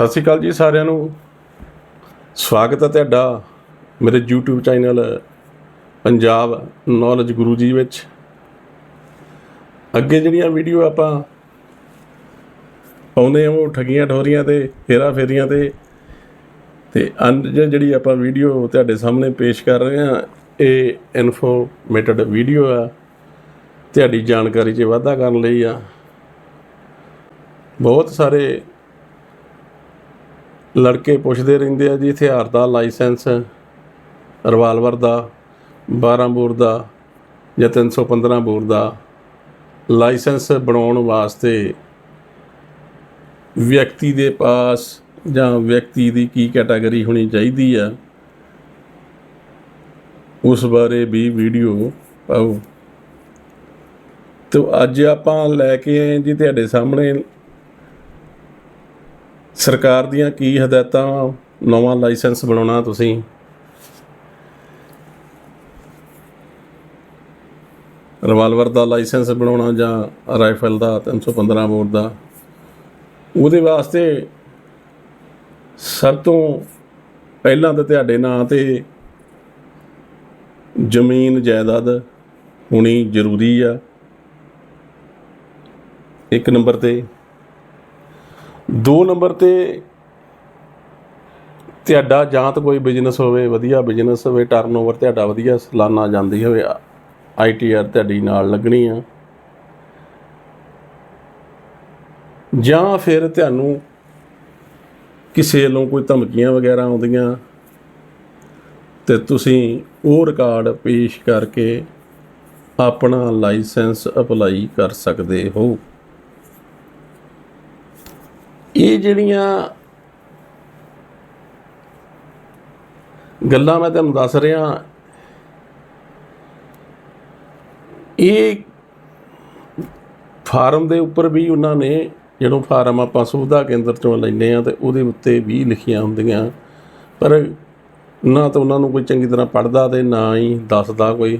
ਸਤਿ ਸ਼੍ਰੀ ਅਕਾਲ ਜੀ ਸਾਰਿਆਂ ਨੂੰ। ਸਵਾਗਤ ਹੈ ਤੁਹਾਡਾ ਮੇਰੇ YouTube channel Punjab knowledge Guru ji ਵਿੱਚ। ਅੱਗੇ ਜਿਹੜੀਆਂ ਵੀਡੀਓ ਆਪਾਂ ਪਾਉਂਦੇ ਹਾਂ, ਉਹ ਠਗੀਆਂ ਠੋਰੀਆਂ ਤੇ ਫੇਰਾ ਫੇਰੀਆਂ ਤੇ ਤੇ ਅੱਜ ਜਿਹੜੀ ਆਪਾਂ ਵੀਡੀਓ ਤੁਹਾਡੇ ਸਾਹਮਣੇ ਪੇਸ਼ ਕਰ ਰਹੇ ਹਾਂ, ਇਹ ਇਨਫੋਰਮੇਟਡ ਵੀਡੀਓ ਆ। ਤੁਹਾਡੀ ਜਾਣਕਾਰੀ 'ਚ ਵਾਧਾ ਕਰਨ ਲਈ ਆ। ਬਹੁਤ ਸਾਰੇ ਲੜਕੇ ਪੁੱਛਦੇ ਰਹਿੰਦੇ ਆ ਜੀ, ਹਥਿਆਰ ਦਾ ਲਾਇਸੈਂਸ ਰਿਵਾਲਵਰ ਦਾ 12 ਬੋਰ ਦਾ ਜਾਂ 315 ਬੋਰ ਦਾ ਲਾਇਸੈਂਸ ਬਣਾਉਣ ਵਾਸਤੇ ਵਿਅਕਤੀ ਦੇ ਪਾਸ ਜਾਂ ਵਿਅਕਤੀ ਦੀ ਕੀ ਕੈਟਾਗਰੀ ਹੋਣੀ ਚਾਹੀਦੀ ਆ, ਉਸ ਬਾਰੇ ਵੀ ਵੀਡੀਓ ਪਾਓ। ਤੋ ਅੱਜ ਆਪਾਂ ਲੈ ਕੇ ਆਏ ਜੀ, ਤੁਹਾਡੇ ਸਾਹਮਣੇ ਸਰਕਾਰ ਦੀਆਂ ਕੀ ਹਦਾਇਤਾਂ? ਨਵਾਂ ਲਾਇਸੈਂਸ ਬਣਾਉਣਾ ਤੁਸੀਂ? ਰਿਵਾਲਵਰ ਦਾ ਲਾਇਸੈਂਸ ਬਣਾਉਣਾ ਜਾਂ ਰਾਈਫਲ ਦਾ 315 ਬੋਰ ਦਾ? ਉਹਦੇ ਵਾਸਤੇ ਸਭ ਤੋਂ ਪਹਿਲਾਂ ਤਾਂ ਤੁਹਾਡੇ ਨਾਂ ਤੇ ਜ਼ਮੀਨ ਜਾਇਦਾਦ ਹੋਣੀ ਜ਼ਰੂਰੀ ਆ। ਇੱਕ ਨੰਬਰ ਤੇ ਦੋ ਨੰਬਰ ਤੇ ਤੁਹਾਡਾ ਜਾਂ ਤਾਂ ਕੋਈ ਬਿਜ਼ਨਸ ਹੋਵੇ, ਵਧੀਆ ਬਿਜ਼ਨਸ ਹੋਵੇ ਟਰਨਓਵਰ ਤੁਹਾਡਾ ਵਧੀਆ ਸਾਲਾਨਾ ਜਾਂਦੀ ਹੋਵੇ ਆਈਟੀਆਰ ਤੁਹਾਡੀ ਨਾਲ ਲੱਗਣੀ ਆ। ਜਾਂ ਫਿਰ ਤੁਹਾਨੂੰ ਕਿਸੇ ਨੂੰ ਕੋਈ ਧਮਕੀਆਂ ਵਗੈਰਾ ਆਉਂਦੀਆਂ ਤੇ ਤੁਸੀਂ ਉਹ ਰਿਕਾਰਡ ਪੇਸ਼ ਕਰਕੇ ਆਪਣਾ ਲਾਇਸੈਂਸ ਅਪਲਾਈ ਕਰ ਸਕਦੇ ਹੋ। ਇਹ ਜਿਹੜੀਆਂ ਗੱਲਾਂ ਮੈਂ ਤੁਹਾਨੂੰ ਦੱਸ ਰਿਹਾ, ਇਹ ਫਾਰਮ ਦੇ ਉੱਪਰ ਵੀ ਉਹਨਾਂ ਨੇ, ਜਦੋਂ ਫਾਰਮ ਆਪਾਂ ਸੁਵਿਧਾ ਕੇਂਦਰ ਚੋਂ ਲੈਂਦੇ ਆ ਤੇ ਉਹਦੇ ਉੱਤੇ ਵੀ ਲਿਖੀਆਂ ਹੁੰਦੀਆਂ, ਪਰ ਨਾ ਤਾਂ ਉਹਨਾਂ ਨੂੰ ਕੋਈ ਚੰਗੀ ਤਰ੍ਹਾਂ ਪੜਦਾ ਤੇ ਨਾ ਹੀ ਦੱਸਦਾ ਕੋਈ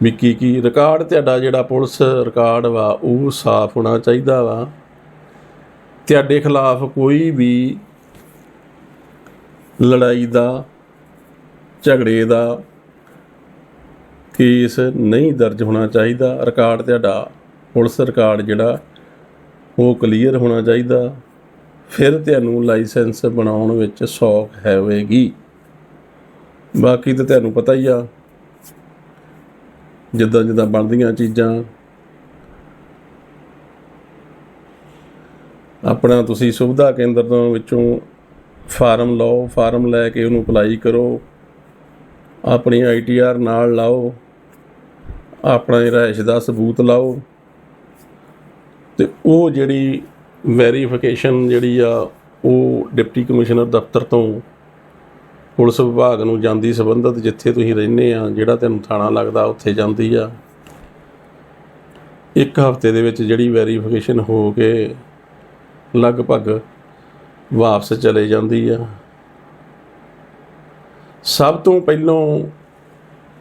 ਵੀ ਕੀ ਕੀ ਰਿਕਾਰਡ ਤੁਹਾਡਾ ਜਿਹੜਾ ਪੁਲਿਸ ਰਿਕਾਰਡ ਵਾ, ਉਹ ਸਾਫ਼ ਹੋਣਾ ਚਾਹੀਦਾ ਵਾ। ਤੁਹਾਡੇ ਖਿਲਾਫ ਕੋਈ ਵੀ ਲੜਾਈ ਦਾ, ਝਗੜੇ ਦਾ ਕੇਸ ਨਹੀਂ ਦਰਜ ਹੋਣਾ ਚਾਹੀਦਾ। ਰਿਕਾਰਡ ਤੁਹਾਡਾ, ਪੁਲਿਸ ਰਿਕਾਰਡ ਜਿਹੜਾ, ਉਹ ਕਲੀਅਰ ਹੋਣਾ ਚਾਹੀਦਾ। ਫਿਰ ਤੁਹਾਨੂੰ ਲਾਇਸੈਂਸ ਬਣਾਉਣ ਵਿੱਚ ਸੌਖ ਹੋਵੇਗੀ। ਬਾਕੀ ਤਾਂ ਤੁਹਾਨੂੰ ਪਤਾ ਹੀ ਆ ਜਿੱਦਾਂ ਜਿੱਦਾਂ ਬਣਦੀਆਂ ਚੀਜ਼ਾਂ ਆਪਣਾ ਤੁਸੀਂ ਸੁਵਿਧਾ ਕੇਂਦਰ ਤੋਂ ਵਿੱਚੋਂ ਫਾਰਮ ਲਓ, ਫਾਰਮ ਲੈ ਕੇ ਉਹਨੂੰ ਅਪਲਾਈ ਕਰੋ ਆਪਣੀ ਆਈਟੀਆਰ ਨਾਲ ਲਾਓ, ਆਪਣਾ ਰਿਹਾਇਸ਼ ਦਾ ਸਬੂਤ ਲਾਓ, ਤੇ ਉਹ ਜਿਹੜੀ ਵੈਰੀਫਿਕੇਸ਼ਨ ਜਿਹੜੀ ਆ, ਉਹ ਡਿਪਟੀ ਕਮਿਸ਼ਨਰ ਦਫ਼ਤਰ ਤੋਂ ਪੁਲਿਸ ਵਿਭਾਗ ਨੂੰ ਜਾਂਦੀ ਸੰਬੰਧਤ, ਜਿੱਥੇ ਤੁਸੀਂ ਰਹਿੰਦੇ ਆ, ਜਿਹੜਾ ਤੁਹਾਨੂੰ ਥਾਣਾ ਲੱਗਦਾ, ਉੱਥੇ ਜਾਂਦੀ ਆ। ਇੱਕ ਹਫ਼ਤੇ ਦੇ ਵਿੱਚ ਜਿਹੜੀ ਵੈਰੀਫਿਕੇਸ਼ਨ ਹੋ ਕੇ ਲਗਭਗ ਵਾਪਸ ਚਲੇ ਜਾਂਦੀ ਆ। ਸਭ ਤੋਂ ਪਹਿਲਾਂ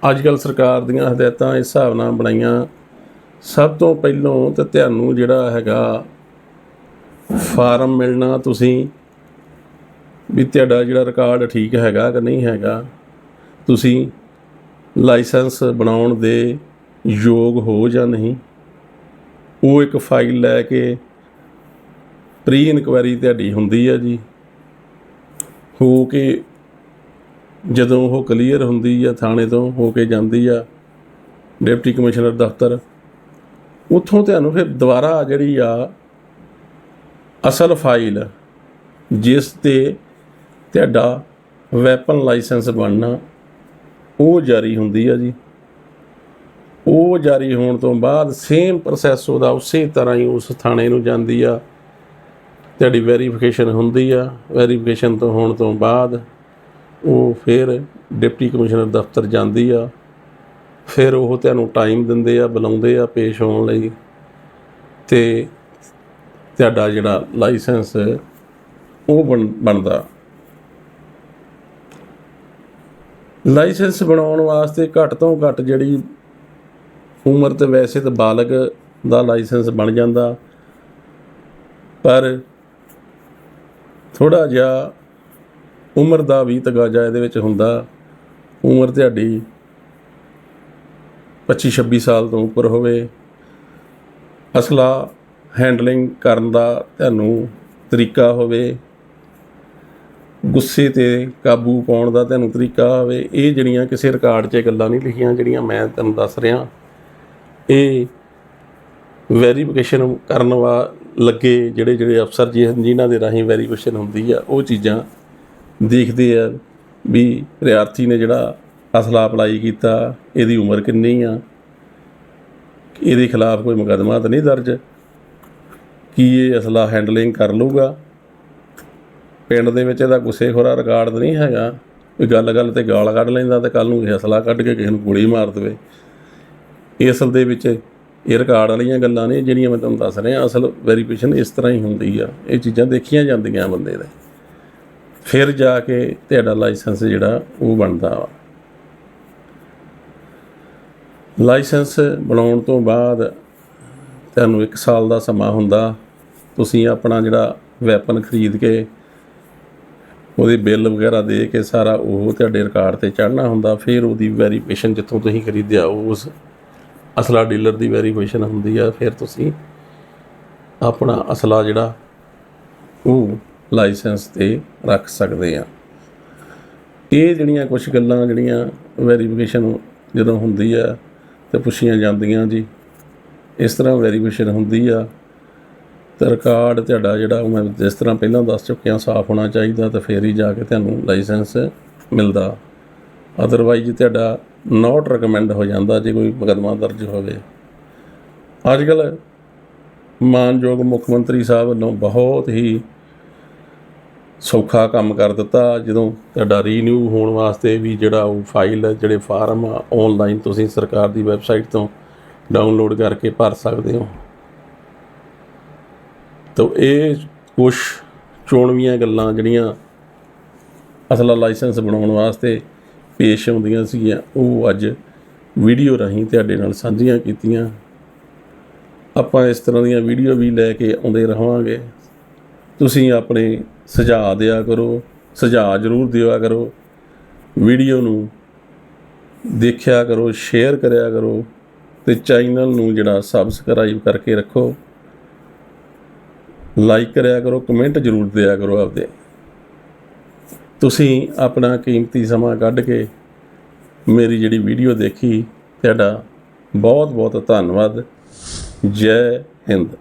ਅੱਜ ਕੱਲ ਸਰਕਾਰ ਦੀਆਂ ਹਦਾਇਤਾਂ ਇਸ ਹਿਸਾਬ ਨਾਲ ਬਣਾਈਆਂ। ਸਭ ਤੋਂ ਪਹਿਲਾਂ ਤੇ ਤੁਹਾਨੂੰ ਜਿਹੜਾ ਹੈਗਾ ਫਾਰਮ ਮਿਲਣਾ ਤੁਸੀਂ ਵੀ ਤੁਹਾਡਾ ਜਿਹੜਾ ਰਿਕਾਰਡ ਠੀਕ ਹੈਗਾ ਕਿ ਨਹੀਂ ਹੈਗਾ, ਤੁਸੀਂ ਲਾਇਸੈਂਸ ਬਣਾਉਣ ਦੇ ਯੋਗ ਹੋ ਜਾਂ ਨਹੀਂ, ਉਹ ਇੱਕ ਫਾਈਲ ਲੈ ਕੇ ਪ੍ਰੀ ਇਨਕੁਆਇਰੀ ਤੁਹਾਡੀ ਹੁੰਦੀ ਆ ਜੀ। ਹੋ ਕੇ ਜਦੋਂ ਉਹ ਕਲੀਅਰ ਹੁੰਦੀ ਆ ਥਾਣੇ ਤੋਂ, ਹੋ ਕੇ ਜਾਂਦੀ ਆ ਡਿਪਟੀ ਕਮਿਸ਼ਨਰ ਦਫ਼ਤਰ, ਉੱਥੋਂ ਤੁਹਾਨੂੰ ਫਿਰ ਦੁਬਾਰਾ ਜਿਹੜੀ ਆ ਅਸਲ ਫਾਈਲ, ਜਿਸ ਤੇ ਤੁਹਾਡਾ ਵੈਪਨ ਲਾਇਸੈਂਸ ਬਣਨਾ, ਉਹ ਜਾਰੀ ਹੁੰਦੀ ਆ ਜੀ। ਉਹ ਜਾਰੀ ਹੋਣ ਤੋਂ ਬਾਅਦ ਸੇਮ ਪ੍ਰੋਸੈਸ ਉਹਦਾ ਉਸੇ ਤਰ੍ਹਾਂ ਹੀ ਉਸ ਥਾਣੇ ਨੂੰ ਜਾਂਦੀ ਆ। ਤੁਹਾਡੀ ਵੈਰੀਫਿਕੇਸ਼ਨ ਹੁੰਦੀ ਆ ਵੈਰੀਫਿਕੇਸ਼ਨ ਤੋਂ ਹੋਣ ਤੋਂ ਬਾਅਦ ਉਹ ਫਿਰ ਡਿਪਟੀ ਕਮਿਸ਼ਨਰ ਦਫ਼ਤਰ ਜਾਂਦੀ ਆ। ਫਿਰ ਉਹ ਤੁਹਾਨੂੰ ਟਾਈਮ ਦਿੰਦੇ ਆ, ਬੁਲਾਉਂਦੇ ਆ ਪੇਸ਼ ਹੋਣ ਲਈ। ਤੇ ਤੁਹਾਡਾ ਜਿਹੜਾ ਲਾਇਸੈਂਸ ਉਹ ਬਣ, ਬਣਦਾ। ਲਾਇਸੈਂਸ ਬਣਾਉਣ ਵਾਸਤੇ ਘੱਟ ਤੋਂ ਘੱਟ ਜਿਹੜੀ ਉਮਰ ਤੇ ਵੈਸੇ ਤਾਂ ਬਾਲਗ ਦਾ ਲਾਇਸੈਂਸ ਬਣ ਜਾਂਦਾ। ਪਰ ਥੋੜਾ ਜਿਹਾ ਉਮਰ ਦਾ ਵੀ ਤਗਾਜਾ ਇਹਦੇ ਵਿੱਚ ਹੁੰਦਾ। ਉਮਰ ਤੁਹਾਡੀ 25 26 ਸਾਲ ਤੋਂ ਉੱਪਰ ਹੋਵੇ। ਅਸਲਾ ਹੈਂਡਲਿੰਗ ਕਰਨ ਦਾ ਤੁਹਾਨੂੰ ਤਰੀਕਾ ਹੋਵੇ। ਗੁੱਸੇ ਤੇ ਕਾਬੂ ਪਾਉਣ ਦਾ ਤੁਹਾਨੂੰ ਤਰੀਕਾ ਹੋਵੇ। ਇਹ ਜਿਹੜੀਆਂ ਕਿਸੇ ਰਿਕਾਰਡ 'ਚ ਗੱਲਾਂ ਨਹੀਂ ਲਿਖੀਆਂ, ਜਿਹੜੀਆਂ ਮੈਂ ਤੁਹਾਨੂੰ ਦੱਸ ਰਿਹਾ। ਇਹ ਵੈਰੀਫਿਕੇਸ਼ਨ ਕਰਨ ਵਾ ਲੱਗੇ ਜਿਹੜੇ ਜਿਹੜੇ ਅਫਸਰ ਜੀ ਹਨ, ਜਿਨ੍ਹਾਂ ਦੇ ਰਾਹੀਂ ਵੈਰੀਫਿਕੇਸ਼ਨ ਹੁੰਦੀ ਆ ਉਹ ਚੀਜ਼ਾਂ ਦੇਖਦੇ ਆ ਵੀ ਵਿਦਿਆਰਥੀ ਨੇ ਜਿਹੜਾ ਅਸਲਾ ਅਪਲਾਈ ਕੀਤਾ ਇਹਦੀ ਉਮਰ ਕਿੰਨੀ ਆ ਇਹਦੇ ਖਿਲਾਫ ਕੋਈ ਮੁਕੱਦਮਾ ਤਾਂ ਨਹੀਂ ਦਰਜ? ਕੀ ਇਹ ਅਸਲਾ ਹੈਂਡਲਿੰਗ ਕਰ ਲੂਗਾ ਪਿੰਡ ਦੇ ਵਿੱਚ ਇਹਦਾ ਗੁੱਸੇਖੋਰਾ ਰਿਕਾਰਡ ਨਹੀਂ ਹੈਗਾ। ਕੋਈ ਗੱਲ-ਗੱਲ ਤੇ ਗਾਲ ਕੱਢ ਲੈਂਦਾ ਤੇ ਕੱਲ ਨੂੰ ਇਹ ਅਸਲਾ ਕੱਢ ਕੇ ਕਿਸੇ ਨੂੰ ਗੋਲੀ ਮਾਰ ਦੇਵੇ। ਇਸ ਅਸਲ ਦੇ ਵਿੱਚ ਇਹ ਰਿਕਾਰਡ ਵਾਲੀਆਂ ਗੱਲਾਂ ਨੇ ਜਿਹੜੀਆਂ ਮੈਂ ਤੁਹਾਨੂੰ ਦੱਸ ਰਿਹਾ, ਅਸਲ ਵੈਰੀਫਿਕੇਸ਼ਨ ਇਸ ਤਰ੍ਹਾਂ ਹੀ ਹੁੰਦੀ ਆ। ਇਹ ਚੀਜ਼ਾਂ ਦੇਖੀਆਂ ਜਾਂਦੀਆਂ ਬੰਦੇ ਦੇ। ਫਿਰ ਜਾ ਕੇ ਤੁਹਾਡਾ ਲਾਇਸੈਂਸ ਜਿਹੜਾ, ਉਹ ਬਣਦਾ ਵਾ। ਲਾਇਸੈਂਸ ਬਣਾਉਣ ਤੋਂ ਬਾਅਦ ਤੁਹਾਨੂੰ 1 ਸਾਲ ਦਾ ਸਮਾਂ ਹੁੰਦਾ। ਤੁਸੀਂ ਆਪਣਾ ਜਿਹੜਾ ਵੈਪਨ ਖਰੀਦ ਕੇ ਉਹਦੇ ਬਿੱਲ ਵਗੈਰਾ ਦੇ ਕੇ ਸਾਰਾ ਉਹ ਤੁਹਾਡੇ ਰਿਕਾਰਡ ਤੇ ਚੜ੍ਹਨਾ ਹੁੰਦਾ। ਫਿਰ ਉਹਦੀ ਵੈਰੀਫਿਕੇਸ਼ਨ ਜਿੱਥੋਂ ਤੁਸੀਂ ਖਰੀਦਿਆ, ਉਸ ਅਸਲਾ ਡੀਲਰ ਦੀ ਵੈਰੀਫਿਕੇਸ਼ਨ ਹੁੰਦੀ ਆ, ਫਿਰ ਤੁਸੀਂ ਆਪਣਾ ਅਸਲਾ ਜਿਹੜਾ ਉਹ ਲਾਇਸੈਂਸ ਤੇ ਰੱਖ ਸਕਦੇ ਆ। ਇਹ ਜਿਹੜੀਆਂ ਕੁਝ ਗੱਲਾਂ, ਜਿਹੜੀਆਂ ਵੈਰੀਫਿਕੇਸ਼ਨ ਜਦੋਂ ਹੁੰਦੀ ਆ ਤੇ ਪੁੱਛੀਆਂ ਜਾਂਦੀਆਂ ਜੀ, ਇਸ ਤਰ੍ਹਾਂ ਵੈਰੀਫਿਕੇਸ਼ਨ ਹੁੰਦੀ ਆ। ਤੇ ਰਿਕਾਰਡ ਤੁਹਾਡਾ ਜਿਹੜਾ ਉਹ ਮੈਂ ਜਿਸ ਤਰ੍ਹਾਂ ਪਹਿਲਾਂ ਦੱਸ ਚੁੱਕਿਆ, ਸਾਫ਼ ਹੋਣਾ ਚਾਹੀਦਾ ਤੇ ਫੇਰ ਹੀ ਜਾ ਕੇ ਤੁਹਾਨੂੰ ਲਾਇਸੈਂਸ ਮਿਲਦਾ। ਅਦਰਵਾਈਜ਼ ਤੁਹਾਡਾ ਨਾਟ ਰეკਮੈਂਡ ਹੋ ਜਾਂਦਾ ਜੇ ਕੋਈ ਮੁਕੱਦਮਾ ਦਰਜ ਹੋਵੇ। ਅੱਜ ਕੱਲ੍ਹ ਮਾਨਯੋਗ ਮੁੱਖ ਮੰਤਰੀ ਸਾਹਿਬ ਵੱਲੋਂ ਬਹੁਤ ਹੀ ਸੌਖਾ ਕੰਮ ਕਰ ਦਿੱਤਾ। ਜਦੋਂ ਤੁਹਾਡਾ ਰੀਨਿਊ ਹੋਣ ਵਾਸਤੇ ਵੀ ਜਿਹੜਾ ਉਹ ਫਾਈਲ ਜਿਹੜੇ ਫਾਰਮ ਆ ਆਨਲਾਈਨ ਤੁਸੀਂ ਸਰਕਾਰ ਦੀ ਵੈਬਸਾਈਟ ਤੋਂ ਡਾਊਨਲੋਡ ਕਰਕੇ ਭਰ ਸਕਦੇ ਹੋ। ਤਾਂ ਇਹ ਕੁਝ ਚੋਣਵੀਆਂ ਗੱਲਾਂ ਜਿਹੜੀਆਂ ਅਸਲਾ ਲਾਇਸੈਂਸ ਬਣਾਉਣ ਵਾਸਤੇ ਪੇਸ਼ ਆਉਂਦੀਆਂ ਸੀਗੀਆਂ, ਉਹ ਅੱਜ ਵੀਡੀਓ ਰਾਹੀਂ ਤੁਹਾਡੇ ਨਾਲ ਸਾਂਝੀਆਂ ਕੀਤੀਆਂ। ਆਪਾਂ ਇਸ ਤਰ੍ਹਾਂ ਦੀਆਂ ਵੀਡੀਓ ਵੀ ਲੈ ਕੇ ਆਉਂਦੇ ਰਹਾਂਗੇ। ਤੁਸੀਂ ਆਪਣੇ ਸੁਝਾਅ ਦਿਆ ਕਰੋ, ਸੁਝਾਅ ਜ਼ਰੂਰ ਦਿਆ ਕਰੋ। ਵੀਡੀਓ ਨੂੰ ਦੇਖਿਆ ਕਰੋ, ਸ਼ੇਅਰ ਕਰਿਆ ਕਰੋ ਤੇ ਚੈਨਲ ਨੂੰ ਜਿਹੜਾ ਸਬਸਕ੍ਰਾਈਬ ਕਰਕੇ ਰੱਖੋ। ਲਾਈਕ ਕਰਿਆ ਕਰੋ ਕਮੈਂਟ ਜ਼ਰੂਰ ਦਿਆ ਕਰੋ ਆਪਦੇ। ਤੁਸੀਂ ਆਪਣਾ ਕੀਮਤੀ ਸਮਾਂ ਕੱਢ ਕੇ ਮੇਰੀ ਜਿਹੜੀ ਵੀਡੀਓ ਦੇਖੀ, ਤੁਹਾਡਾ ਬਹੁਤ ਬਹੁਤ ਧੰਨਵਾਦ। ਜੈ ਹਿੰਦ।